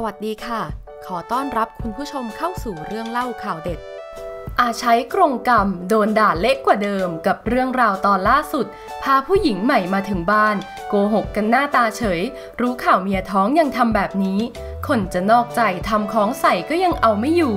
สวัสดีค่ะ ขอต้อนรับคุณผู้ชมเข้าสู่เรื่องเล่าข่าวเด็ด อาใช้กรงกรรม โดนด่าเละกว่าเดิม กับเรื่องราวตอนล่าสุด พาผู้หญิงใหม่มาถึงบ้าน โกหกกันหน้าตาเฉย รู้ข่าวเมียท้องยังทำแบบนี้ คนจะนอกใจทำของใส่ก็ยังเอาไม่อยู่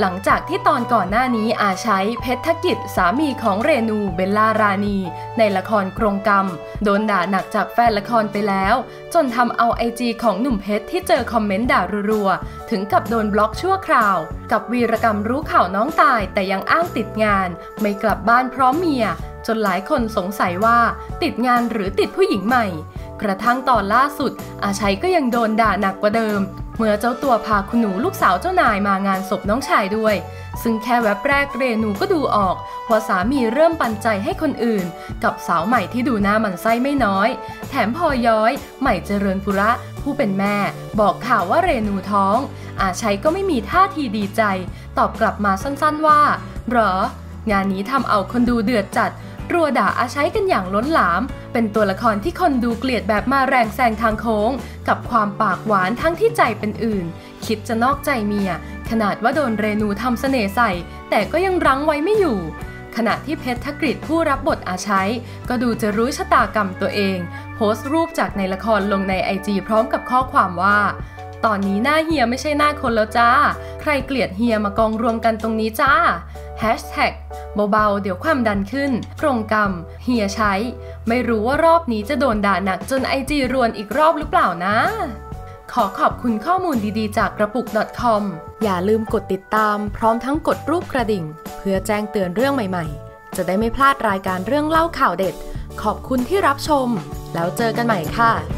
หลังจากที่ตอนก่อนหน้านี้อาใช้เพชรธกิจสามีของเรนูเบลล่ารานีในละครกรงกรรม โดนด่าหนักจากแฟนละครไปแล้ว จนทำเอาไอจีของหนุ่มเพชรที่เจอคอมเมนต์ด่ารัวๆ ถึงกับโดนบล็อกชั่วคราว กับวีรกรรมรู้ข่าวน้องตายแต่ยังอ้างติดงาน ไม่กลับบ้านพร้อมเมีย จนหลายคนสงสัยว่าติดงานหรือติดผู้หญิงใหม่กระทั่งตอนล่าสุด อาชัยก็ยังโดนด่าหนักกว่าเดิม เมื่อเจ้าตัวพาคุณหนูลูกสาวเจ้านายมางานศพน้องชายด้วย ซึ่งแค่แวบแรกเรนูก็ดูออกว่าสามีเริ่มปันใจให้คนอื่น กับสาวใหม่ที่ดูหน้ามันไส้ไม่น้อย แถมพอย้อย ใหม่เจริญปุระ ผู้เป็นแม่ บอกข่าวว่าเรนูท้อง อาชัยก็ไม่มีท่าทีดีใจ ตอบกลับมาสั้นๆว่า หรอ งานนี้ทำเอาคนดูเดือดจัด รัวด่าอาใช้กันอย่างล้นหลาม เป็นตัวละครที่คนดูเกลียดแบบมาแรงแซงทางโค้ง กับความปากหวานทั้งที่ใจเป็นอื่น คิดจะนอกใจเมีย ขนาดว่าโดนเรนูทำเสน่ห์ใส่ แต่ก็ยังรั้งไว้ไม่อยู่ขณะที่เพชรธกฤษผู้รับบทอาใช้ก็ดูจะรู้ชะตากรรมตัวเอง โพสต์รูปจากในละครลงในไอจีพร้อมกับข้อความว่า ตอนนี้หน้าเฮียไม่ใช่หน้าคนแล้วจ้า รเกลียดเฮียมากองรวมกันตรงนี้จ้า Hashtag เบาๆ เดี๋ยวความดันขึ้นกรงกรรม เฮียใช้ ไม่รู้ว่ารอบนี้จะโดนด่าหนักจนไอจีรวนอีกรอบหรือเปล่านะ ขอขอบคุณข้อมูลดีๆ จากกระปุก .com อย่าลืมกดติดตามพร้อมทั้งกดรูปกระดิ่ง เพื่อแจ้งเตือนเรื่องใหม่ๆ จะได้ไม่พลาดรายการเรื่องเล่าข่าวเด็ด ขอบคุณที่รับชม แล้วเจอกันใหม่ค่ะ